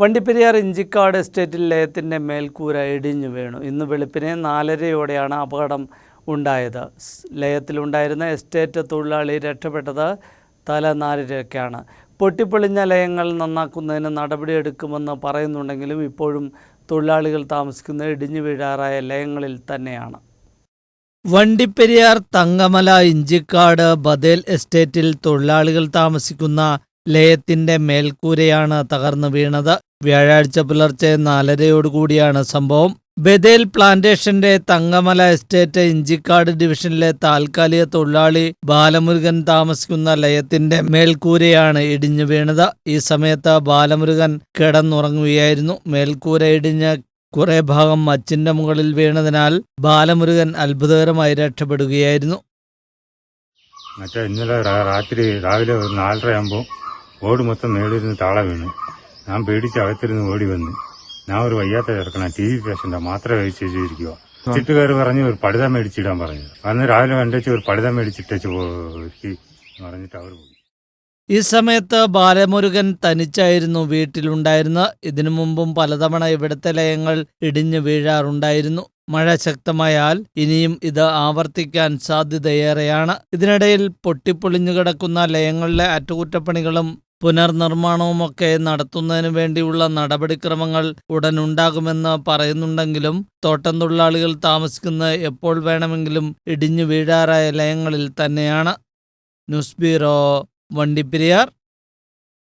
വണ്ടിപ്പെരിയാർ ഇഞ്ചിക്കാട് എസ്റ്റേറ്റിൽ ലയത്തിന്റെ മേൽക്കൂര ഇടിഞ്ഞു വീണു. ഇന്ന് വെളുപ്പിനെ നാലരയോടെയാണ് അപകടം ഉണ്ടായത്. ലയത്തിലുണ്ടായിരുന്ന എസ്റ്റേറ്റ് തൊഴിലാളി രക്ഷപ്പെട്ടത് തല തലനാരിഴയ്ക്കാണ് പൊട്ടിപ്പൊളിഞ്ഞ ലയങ്ങൾ നന്നാക്കുന്നതിന് നടപടിയെടുക്കുമെന്ന് പറയുന്നുണ്ടെങ്കിലും ഇപ്പോഴും തൊഴിലാളികൾ താമസിക്കുന്ന ഇടിഞ്ഞു വീഴാറായ ലയങ്ങളിൽ തന്നെയാണ്. വണ്ടിപ്പെരിയാർ തങ്കമല ഇഞ്ചിക്കാട് ബദേൽ എസ്റ്റേറ്റിൽ തൊഴിലാളികൾ താമസിക്കുന്ന ലയത്തിന്റെ മേൽക്കൂരയാണ് തകർന്നു വീണത്. വ്യാഴാഴ്ച പുലർച്ചെ നാലരയോടുകൂടിയാണ് സംഭവം. ബദേൽ പ്ലാന്റേഷന്റെ തങ്കമല എസ്റ്റേറ്റ് ഇഞ്ചിക്കാട് ഡിവിഷനിലെ താൽക്കാലിക തൊഴിലാളി ബാലമുരുകൻ താമസിക്കുന്ന ലയത്തിന്റെ മേൽക്കൂരയാണ് ഇടിഞ്ഞു വീണത്. ഈ സമയത്ത് ബാലമുരുകൻ കിടന്നുറങ്ങുകയായിരുന്നു. മേൽക്കൂര ഇടിഞ്ഞ കുറെ ഭാഗം മച്ചിന്റെ മുകളിൽ വീണതിനാൽ ബാലമുരുകൻ അത്ഭുതകരമായി രക്ഷപ്പെടുകയായിരുന്നു. മറ്റേ ഇന്നലെ രാത്രി രാവിലെ ഒരു നാലരയാകുമ്പോൾ ഓട് മൊത്തം മേളിരുന്ന് താള വീണ്. ഞാൻ പേടിച്ച് അകത്തിരുന്ന് ഓടി വന്ന്. ഞാൻ ഒരു വയ്യാത്ത ചെറുക്കണം ടി വി പേഷ്യന്റാ. മാത്രം കഴിച്ച് വെച്ചിരിക്കുക ചിട്ടുകാർ പറഞ്ഞു ഒരു പടുത മേടിച്ചിടാൻ പറഞ്ഞു. അന്ന് രാവിലെ കണ്ടേച്ച് ഒരു പടുത മേടിച്ചിട്ടേച്ച് ഒരുക്കി പറഞ്ഞിട്ട് അവർ പോയി. ഈ സമയത്ത് ബാലമുരുകൻ തനിച്ചായിരുന്നു വീട്ടിലുണ്ടായിരുന്നത്. ഇതിനു മുമ്പും പലതവണ ഇവിടുത്തെ ലയങ്ങൾ ഇടിഞ്ഞു വീഴാറുണ്ടായിരുന്നു. മഴ ശക്തമായാൽ ഇനിയും ഇത് ആവർത്തിക്കാൻ സാധ്യതയേറെയാണ്. ഇതിനിടയിൽ പൊട്ടിപ്പൊളിഞ്ഞു കിടക്കുന്ന ലയങ്ങളിലെ അറ്റകുറ്റപ്പണികളും പുനർനിർമ്മാണവുമൊക്കെ നടത്തുന്നതിന് വേണ്ടിയുള്ള നടപടിക്രമങ്ങൾ ഉടനുണ്ടാകുമെന്ന് പറയുന്നുണ്ടെങ്കിലും തോട്ടം തൊഴിലാളികൾ താമസിക്കുന്ന എപ്പോൾ വേണമെങ്കിലും ഇടിഞ്ഞു വീഴാറായ ലയങ്ങളിൽ തന്നെയാണ്. News bureau Vandiperiyar.